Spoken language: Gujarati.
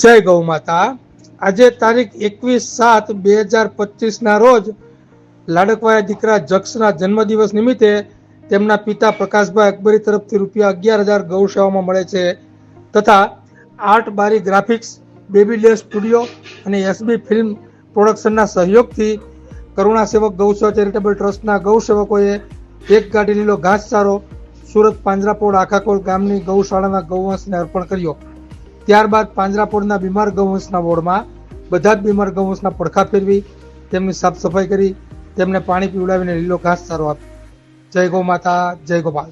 જય ગૌ માતા. આજે તારીખ એકવીસ સાત બે હજાર પચીસના રોજ લાડકવાયા દીકરા જક્ષના જન્મદિવસ નિમિત્તે તેમના પિતા પ્રકાશભાઈ અકબરી તરફથી રૂપિયા અગિયાર હજાર ગૌશાળામાં મળે છે. તથા આર્ટ બારી ગ્રાફિક્સ, બેબી ડે સ્ટુડિયો અને એસબી ફિલ્મ પ્રોડક્શનના સહયોગથી કરુણા સેવક ગૌસેવા ચેરિટેબલ ટ્રસ્ટના ગૌસેવકોએ એક ગાડી લીલો ઘાસચારો સુરત પાંજરાપોળ આખાકોલ ગામની ગૌશાળાના ગૌવંશને અર્પણ કર્યો. ત્યારબાદ પાંજરાપોળના બીમાર ગૌવંશના વોર્ડમાં બધા જ બીમાર ગૌવંશના પડખા ફેરવી, તેમની સાફ સફાઈ કરી, તેમને પાણી પીવડાવીને લીલો ઘાસ સારો આપ્યો જય ગૌ માતા, જય ગોપાલ.